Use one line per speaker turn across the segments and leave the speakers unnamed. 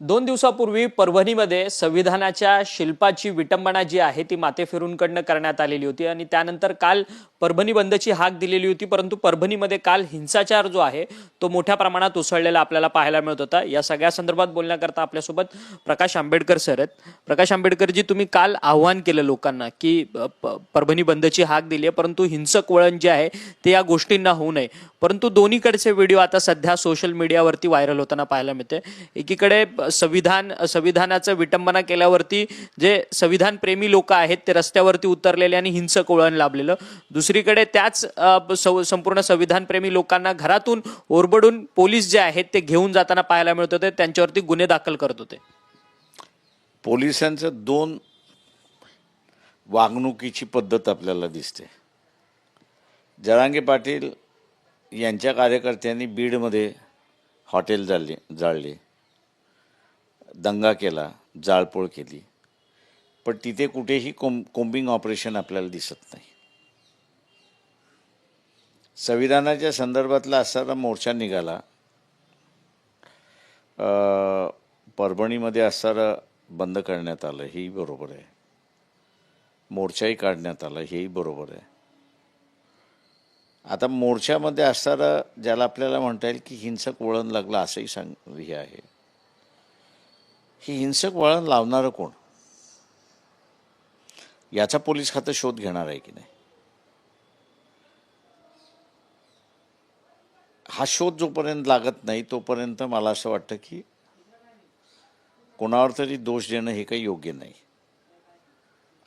दोन दिवसापूर्वी परभणीमध्ये संविधानाच्या शिल्पाची विटंबना जी आहे ती माते फिरूंकडनं करण्यात आलेली होती आणि त्यानंतर काल परभणी बंदची हाक दिलेली होती परंतु परभणीमध्ये काल हिंसाचार जो आहे तो मोठ्या प्रमाणात उसळलेला आपल्याला पाहायला मिळत होता. या सगळ्या संदर्भात बोलण्याकरता आपल्यासोबत प्रकाश आंबेडकर सर आहेत. प्रकाश आंबेडकरजी तुम्ही काल आव्हान केलं लोकांना की प- परभणी बंदची हाक दिली आहे परंतु हिंसक वळण जे आहे ते या गोष्टींना होऊ नये. परंतु दोन्हीकडचे व्हिडिओ आता सध्या सोशल मीडियावरती व्हायरल होताना पाहायला मिळते एकीकडे संविधान संविधानाचं विटंबना केल्यावरती जे संविधान प्रेमी लोक आहेत ते रस्त्यावरती उतरलेले आणि हिंसक वळण लाभलेलं. दुसरीकडे त्याच संपूर्ण संविधानप्रेमी लोकांना घरातून ओरबडून पोलीस जे आहेत ते घेऊन जाताना पाहायला मिळत होते. त्यांच्यावरती गुन्हे दाखल करत होते.
पोलिसांचं दोन वागणुकीची पद्धत आपल्याला दिसते. जरांगे पाटील यांच्या कार्यकर्त्यांनी बीडमध्ये हॉटेल जाळले जाळले. दंगा केला जाळपोळ केली. पण तिथे कुठेही कोम कोम्बिंग ऑपरेशन आपल्याला दिसत नाही. संविधानाच्या संदर्भातला असणारा मोर्चा निघाला. परभणीमध्ये असणारं बंद करण्यात आलं हेही बरोबर आहे. मोर्चाही काढण्यात आला हेही बरोबर आहे. आता मोर्चामध्ये असणारं ज्याला आपल्याला म्हणता येईल की हिंसक वळण लागलं असंही सांग हे आहे. ही हिंसक वळण लावणारं कोण? याचा पोलीस खातं शोध घेणार आहे की नाही? हा शोध जोपर्यंत लागत नाही तोपर्यंत मला असं वाटतं की कोणावर तरी दोष देणं हे काही योग्य नाही.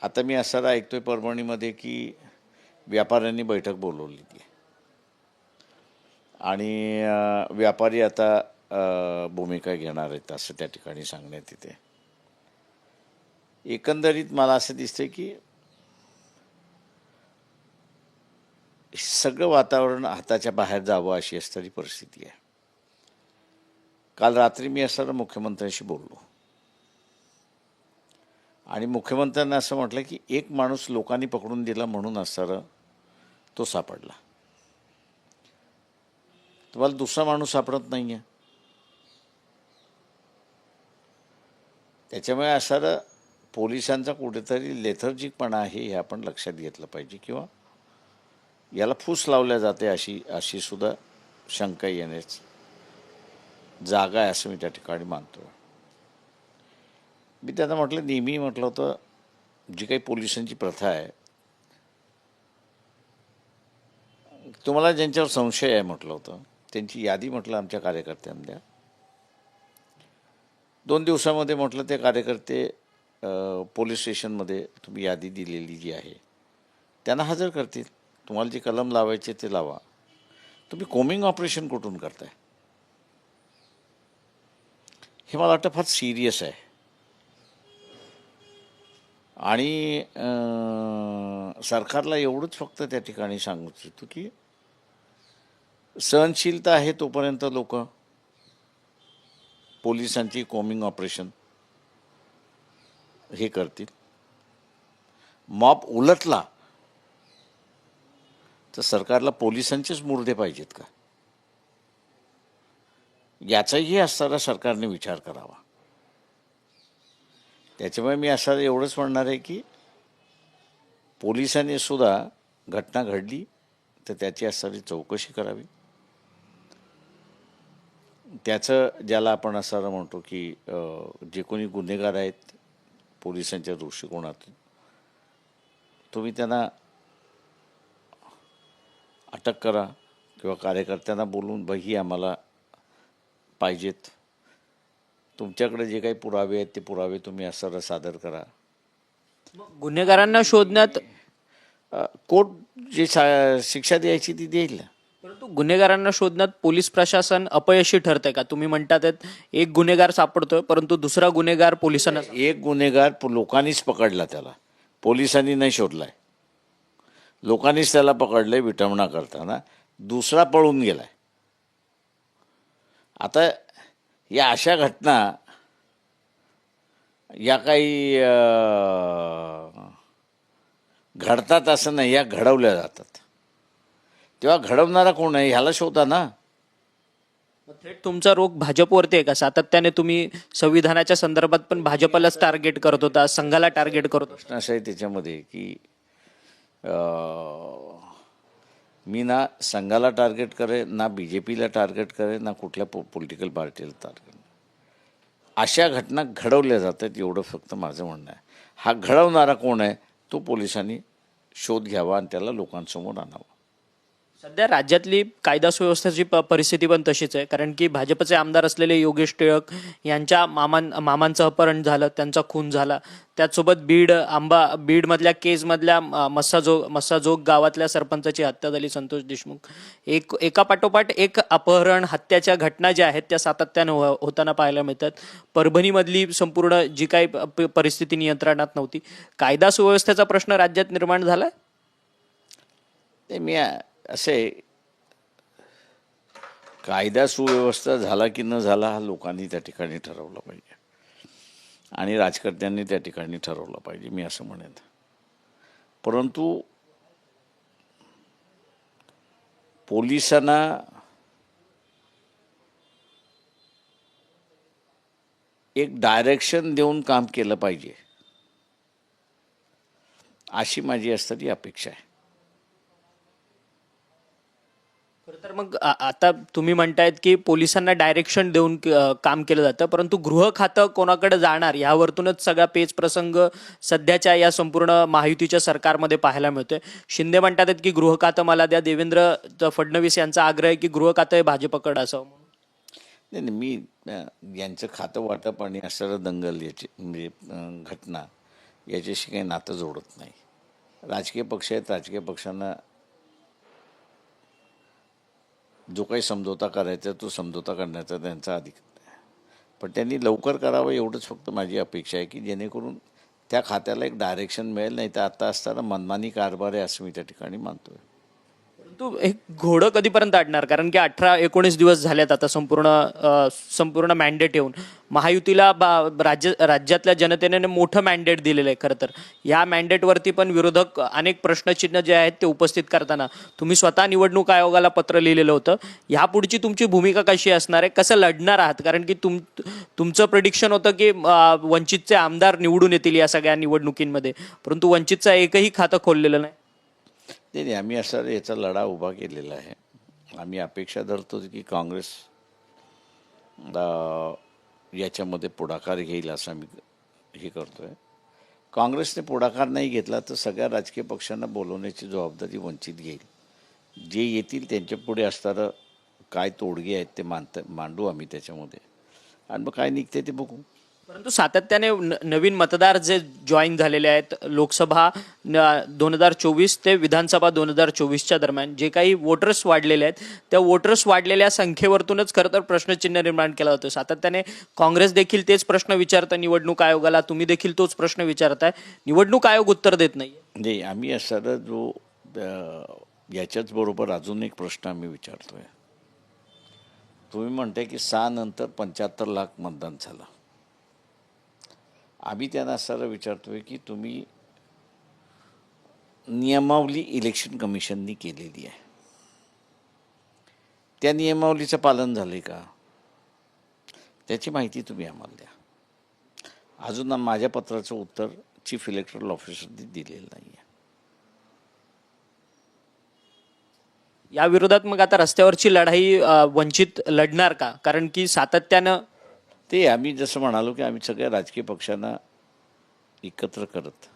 आता मी असं ऐकतोय परभणीमध्ये की व्यापाऱ्यांनी बैठक बोलवली ती. आणि व्यापारी आता भूमिका घेणार आहेत असं त्या ठिकाणी सांगण्यात येते. एकंदरीत मला असं दिसतं की सगळं वातावरण हाताच्या बाहेर जावं अशी असणारी परिस्थिती आहे. काल रात्री मी असताना मुख्यमंत्र्यांशी बोललो. आणि मुख्यमंत्र्यांना असं म्हटलं की एक माणूस लोकांनी पकडून दिला म्हणून असणारा तो सापडला. तुम्हाला दुसरा माणूस सापडत नाही आहे त्याच्यामुळे असणारं पोलिसांचा कुठेतरी लेथर्जिकपणा आहे हे आपण लक्षात घेतलं पाहिजे किंवा याला फूस लावल्या जाते अशी अशी सुद्धा शंका येण्याच जागा आहे असं मी त्या ठिकाणी मानतो. मी त्यांना म्हटलं नेहमी म्हटलं होतं जी काही पोलिसांची प्रथा आहे तुम्हाला ज्यांच्यावर संशय आहे म्हटलं होतं त्यांची यादी म्हटलं आमच्या कार्यकर्त्यांना द्या. दोन दिवसामध्ये म्हटलं ते कार्यकर्ते पोलीस स्टेशनमध्ये तुम्ही यादी दिलेली जी आहे त्यांना हजर करतील. तुम्हाला जे कलम लावायचे ते लावा. तुम्ही कोमिंग ऑपरेशन कुठून करताय? हे मला वाटतं फार सिरियस आहे. आणि सरकारला एवढंच फक्त त्या ठिकाणी सांगू इच्छितो की सहनशीलता आहे तोपर्यंत लोक पोलिसांची कोमिंग ऑपरेशन हे करतील. मॉप उलटला तर सरकारला पोलिसांचेच मुर्दे पाहिजेत का? याचाही असताना सरकारने विचार करावा. त्याच्यामुळे मी असं एवढंच म्हणणार आहे की पोलिसांनी सुद्धा घटना घडली तर त्याची असणारी चौकशी करावी. त्याचं ज्याला आपण असं म्हणतो की जे कोणी गुन्हेगार आहेत पोलिसांच्या दृष्टिकोनातून तुम्ही त्यांना अटक करा किंवा कार्यकर्त्यांना बोलून बही आम्हाला पाहिजेत. तुमच्याकडे जे काही पुरावे आहेत ते पुरावे तुम्ही असं सादर करा.
गुन्हेगारांना शोधण्यात
कोर्ट जे शिक्षा द्यायची ती देईल.
परंतु गुन्हेगारांना शोधण्यात पोलीस प्रशासन अपयशी ठरतंय का? तुम्ही म्हणतात एक गुन्हेगार सापडतोय परंतु दुसरा गुन्हेगार पोलिसांना
एक गुन्हेगार पो- लोकांनीच पकडला त्याला. पोलिसांनी नाही शोधलाय. लोकांनीच त्याला पकडले विटंबना करताना. दुसरा पळून गेलाय. आता या अशा घटना या काही अं, घडतात असं नाही या घडवल्या जातात. तेव्हा घडवणारा कोण आहे ह्याला शोधा ना.
थेट तुमचा रोग भाजपवरती आहे का? सातत्याने तुम्ही संविधानाच्या संदर्भात पण भाजपलाच टार्गेट करत होता संघाला टार्गेट करत होता.
प्रश्न असा आहे त्याच्यामध्ये की मी ना संघाला टार्गेट करे ना बी जे पीला टार्गेट करे ना कुठल्या पो पॉलिटिकल पार्टीला टार्गेट अशा घटना घडवल्या जातात एवढं फक्त माझं म्हणणं आहे. हा घडवणारा कोण आहे तो पोलिसांनी शोध घ्यावा आणि त्याला लोकांसमोर आणावा.
सध्या राज्यातली कायदा सुव्यवस्थेची प- परिस्थिती पण तशीच आहे. कारण की भाजपचे आमदार असलेले योगेश टिळक यांच्या मामां मामांचं अपहरण झालं त्यांचा खून झाला. त्याचसोबत बीड आंबा बीडमधल्या केजमधल्या मस्साजोग मस्साजोग गावातल्या सरपंचाची हत्या झाली संतोष देशमुख. एक एका पाठोपाठ एक अपहरण हत्याच्या घटना ज्या आहेत त्या सातत्यानं हो- होताना पाहायला मिळतात. परभणीमधली संपूर्ण जी काही प- परिस्थिती नियंत्रणात नव्हती. कायदा सुव्यवस्थेचा प्रश्न राज्यात निर्माण झाला
ते मी असे कायदा सुव्यवस्था झाला की न झाला हा लोकांनी त्या ठिकाणी ठरवलं पाहिजे. आणि राजकर्त्यांनी त्या ठिकाणी ठरवलं पाहिजे मी असं म्हणेन. परंतु पोलिसांना एक डायरेक्शन देऊन काम केलं पाहिजे अशी माझी असणारी अपेक्षा आहे
खरं तर मग आता तुम्ही म्हणतायत की पोलिसांना डायरेक्शन देऊन क- काम केलं जातं परंतु गृह खातं कोणाकडे जाणार? यावरतूनच सगळा पेच प्रसंग सध्याच्या या संपूर्ण महायुतीच्या सरकारमध्ये पाहायला मिळतोय. शिंदे म्हणतात आहेत की गृह खातं मला द्या. देवेंद्र फडणवीस यांचा आग्रह आहे की गृह खातं हे भाजपकडे असावं म्हणून.
नाही नाही मी यांचं खातं वाटप आणि असणारं दंगल याची म्हणजे घटना याच्याशी काही नातं जोडत नाही. राजकीय पक्ष आहेत राजकीय पक्षांना जो काही समझोता करायचा तो समझोता करण्याचा त्यांचा अधिकार आहे. पण त्यांनी लवकर करावं एवढंच फक्त माझी अपेक्षा आहे की जेणेकरून त्या खात्याला एक डायरेक्शन मिळेल नाही तर आत्ता असताना मनमानी कारभार आहे असं मी त्या ठिकाणी मानतो
आहे तू हे घोडं कधीपर्यंत आडणार? कारण की अठरा एकोणीस दिवस झालेत आता संपूर्ण अ, संपूर्ण मॅन्डेट येऊन. महायुतीला बा- राज्य राज्यातल्या जनतेने मोठं मॅन्डेट दिलेलं आहे खरं तर. या मॅन्डेटवरती पण विरोधक अनेक प्रश्नचिन्ह जे आहेत ते उपस्थित करताना. तुम्ही स्वतः निवडणूक आयोगाला पत्र लिहिलेलं होतं. यापुढची तुमची भूमिका कशी असणार आहे? कसं लढणार आहात? कारण की तुम तुमचं प्रडिक्शन होतं की अ, वंचितचे आमदार निवडून येतील या सगळ्या निवडणुकींमध्ये. परंतु वंचितचं एकही खातं खोललेलं नाही.
नाही नाही आम्ही असा याचा लढा उभा केलेला आहे. आम्ही अपेक्षा धरतो की काँग्रेस याच्यामध्ये पुढाकार घेईल असं आम्ही हे करतो आहे काँग्रेसने पुढाकार नाही घेतला तर सगळ्या राजकीय पक्षांना बोलवण्याची जबाबदारी वंचित घेईल. जे येतील त्यांच्या पुढे असणारं काय तोडगे आहेत ते मानत मांडू आम्ही त्याच्यामध्ये. आणि मग काय निघते ते बघू.
परंतु सातत्याने न- नवीन मतदार जे जॉईन झालेले आहेत लोकसभा दोन हजार चोवीस ते विधानसभा दोन हजार चोवीसच्या दरम्यान जे काही वोटर्स वाढलेले आहेत त्या वोटर्स वाढलेल्या संख्येवरतूनच खरं तर प्रश्नचिन्ह निर्माण केला होतं सातत्याने काँग्रेस देखील तेच प्रश्न विचारतं निवडणूक आयोगाला तुम्ही देखील तोच प्रश्न विचारताय. निवडणूक आयोग उत्तर देत नाही
नाही आम्ही असणारा जो याच्याच बरोबर अजून एक प्रश्न आम्ही विचारतोय. तुम्ही म्हणताय की सहा नंतर पंच्याहत्तर लाख मतदान झालं. आम्ही त्यांना सर विचारतोय की तुम्ही नियमावली इलेक्शन कमिशननी केलेली आहे. त्या नियमावलीचं पालन झाले का? त्याची माहिती तुम्ही आम्हाला द्या. अजून माझ्या पत्राचं उत्तर चीफ इलेक्टरल ऑफिसरनी दिलेलं नाही आहे
या विरोधात मग आता रस्त्यावरची लढाई वंचित लढणार का? कारण की सातत्यानं
ते आम्ही जसं म्हणालो की आम्ही सगळ्या राजकीय पक्षांना एकत्र करत.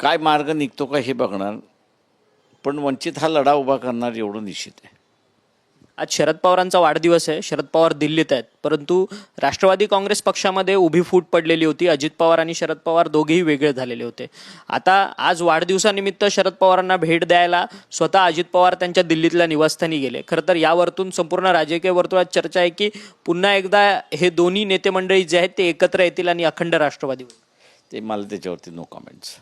काय मार्ग निघतो का हे बघणार पण वंचित हा लढा उभा करणार एवढं निश्चित आहे.
आज शरद पवारांचा वाढदिवस आहे. शरद पवार दिल्लीत आहेत. परंतु राष्ट्रवादी काँग्रेस पक्षामध्ये उभी फूट पडलेली होती. अजित पवार आणि शरद पवार दोघेही वेगळे झालेले होते. आता आज वाढदिवसानिमित्त शरद पवारांना भेट द्यायला स्वतः अजित पवार त्यांच्या दिल्लीतल्या निवासस्थानी गेले. खरं तर यावरतून संपूर्ण राजकीय वर्तुळात चर्चा आहे की पुन्हा एकदा हे दोन्ही नेते मंडळी जे आहेत ते एकत्र येतील आणि अखंड राष्ट्रवादी होईल.
ते मला त्याच्यावरती नो कॉमेंट्स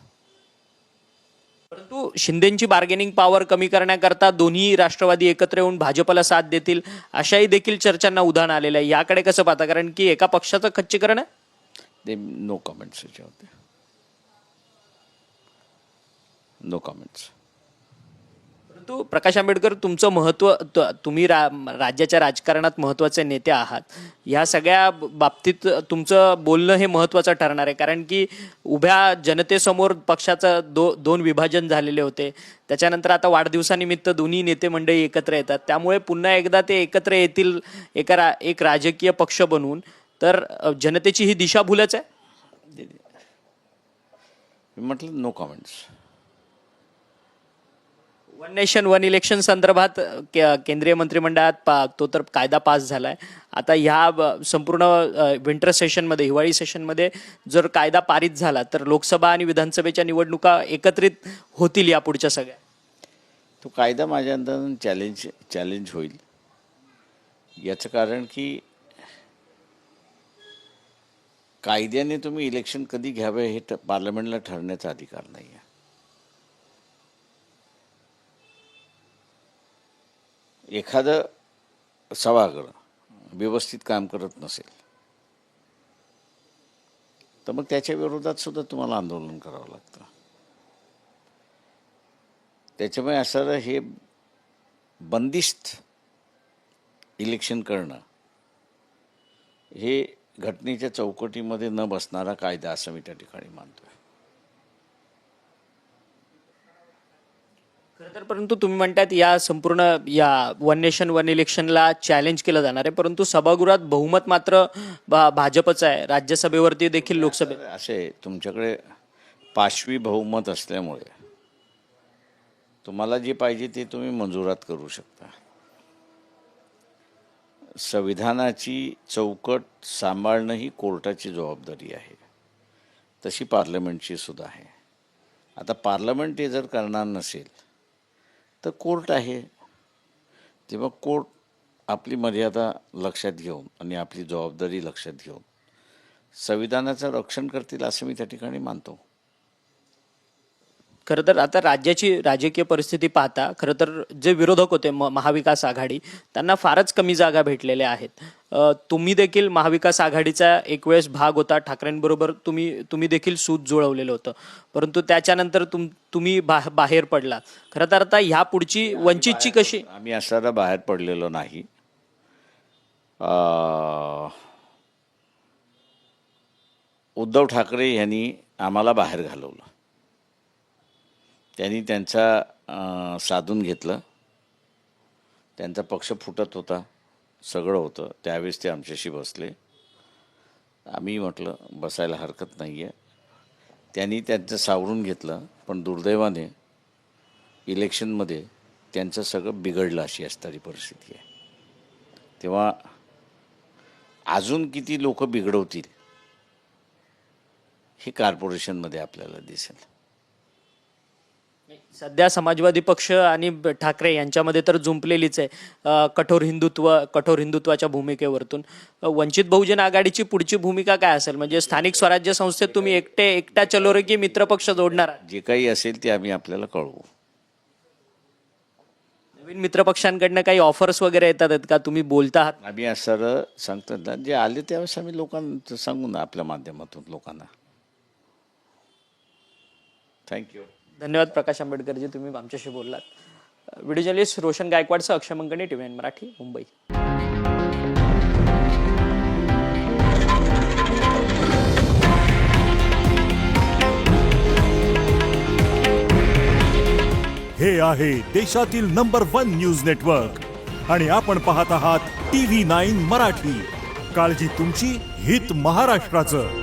परंतु शिंदेची बार्गेनिंग पॉवर कमी करण्याकरता दोन्ही राष्ट्रवादी एकत्र येऊन भाजपला साथ देतील अशाही देखील चर्चांना उधाण आलेलं आहे. याकडे कसं पाहता? कारण की एका पक्षाचं खच्चीकरण आहे?
ते नो कमेंट्स नो कमेंट्स
परंतु प्रकाश आंबेडकर तुमचं महत्त्व त- तुम्ही रा राज्याच्या राजकारणात महत्त्वाचे नेते आहात. ह्या सगळ्या बाबतीत तुमचं बोलणं हे महत्त्वाचं ठरणार आहे. कारण की उभ्या जनतेसमोर पक्षाचं दो दोन विभाजन झालेले होते. त्याच्यानंतर आता वाढदिवसानिमित्त दोन्ही नेते मंडळी एकत्र येतात. त्यामुळे पुन्हा एकदा ते एकत्र येतील एका रा एक राजकीय पक्ष बनवून तर जनतेची ही दिशाभूलच आहे?
म्हटलं no comments
one nation one election संदर्भात के- केंद्रीय मंत्रिमंडळात पा तो तर कायदा पास झाला आहे आता ह्या ब- संपूर्ण विंटर सेशनमध्ये हिवाळी सेशनमध्ये जर कायदा पारित झाला तर लोकसभा आणि विधानसभेच्या निवडणुका एकत्रित होतील या पुढच्या सगळ्या.
तो कायदा माझ्या अंदाजानं चॅलेंज चॅलेंज होईल. याचं कारण की कायद्याने तुम्ही इलेक्शन कधी घ्यावे हे ठ- पार्लमेंटला ठरण्याचा अधिकार नाही आहे एखादं सभागृह व्यवस्थित काम करत नसेल तर मग त्याच्या विरोधात सुद्धा तुम्हाला आंदोलन करावं लागतं. त्याच्यामुळे असं हे बंदिस्त इलेक्शन करणं हे घटनेच्या चौकटीमध्ये न बसणारा कायदा असं मी त्या ठिकाणी मानतो
आहे तर परंतु तुम्ही म्हणतात या संपूर्ण या वन नेशन वन इलेक्शनला चॅलेंज केलं जाणार आहे. परंतु सभागृहात बहुमत मात्र भा- भाजपचं आहे. राज्यसभेवरती देखील लोकसभेत
असे तुमच्याकडे पाशवी बहुमत असल्यामुळे तुम्हाला जी पाहिजे ती तुम्ही मंजुरात करू शकता. संविधानाची चौकट सांभाळणं ही कोर्टाची जबाबदारी आहे. तशी पार्लमेंटची सुद्धा आहे. आता पार्लमेंट हे जर करणार नसेल तर कोर्ट आहे. तेव्हा कोर्ट आपली मर्यादा लक्षात घेऊन आणि आपली जबाबदारी लक्षात घेऊन संविधानाचं रक्षण करतील असं मी त्या ठिकाणी मानतो.
खरं तर आता राज्याची राजकीय परिस्थिती पाहता खरं तर जे विरोधक होते म- महाविकास आघाडी त्यांना फारच कमी जागा भेटलेल्या आहेत. तुम्ही देखील महाविकास आघाडीचा एक वेळेस भाग होता ठाकरेंबरोबर तुम्ही तुम्ही देखील सूत जुळवलेलं होतं. परंतु त्याच्यानंतर तुम तुम्ही बा बाहेर पडला. खरं तर आता ह्या पुढची वंचितची कशी?
आम्ही असताना बाहेर पडलेलो नाही. उद्धव ठाकरे यांनी आम्हाला बाहेर घालवलं. त्यांनी त्यांचा साधून घेतलं. त्यांचा पक्ष फुटत होता. सगळं होतं. त्यावेळेस ते आमच्याशी बसले. आम्ही म्हटलं बसायला हरकत नाही आहे त्यांनी त्यांचं सावरून घेतलं पण दुर्दैवाने इलेक्शनमध्ये त्यांचं सगळं बिघडलं अशी असणारी परिस्थिती आहे. तेव्हा अजून किती लोक बिघडवतील हे कॉर्पोरेशनमध्ये आपल्याला दिसेल.
सध्या समाजवादी पक्ष आणि ठाकरे यांच्यामध्ये तर जुंपलेलीच आहे कठोर हिंदुत्व कठोर हिंदुत्वाच्या भूमिकेवरतून. वंचित बहुजन आघाडीची पुढची भूमिका काय असेल? म्हणजे स्थानिक स्वराज्य संस्थेत तुम्ही एकटे एकटा चलो रे की मित्रपक्ष जोडणार?
जे काही असेल ते आम्ही आपल्याला कळवू.
नवीन मित्रपक्षांकडनं काही ऑफर्स वगैरे येतात आहेत का? तुम्ही बोलता आहात?
आम्ही असं सांगतात ना जे आले त्यावेळेस आम्ही लोकांना सांगू ना आपल्या माध्यमातून लोकांना. थँक्यू
धन्यवाद प्रकाश आंबेडकरजी तुम्ही आमच्याशी बोललात. व्हिडिओ जर्नलिस्ट रोशन गायकवाडचं अक्षमंकणी टी व्ही मराठी मुंबई.
हे आहे देशातील नंबर वन न्यूज नेटवर्क. आणि आपण पाहत आहात टी व्ही नाईन मराठी. काळजी तुमची हित महाराष्ट्राचं.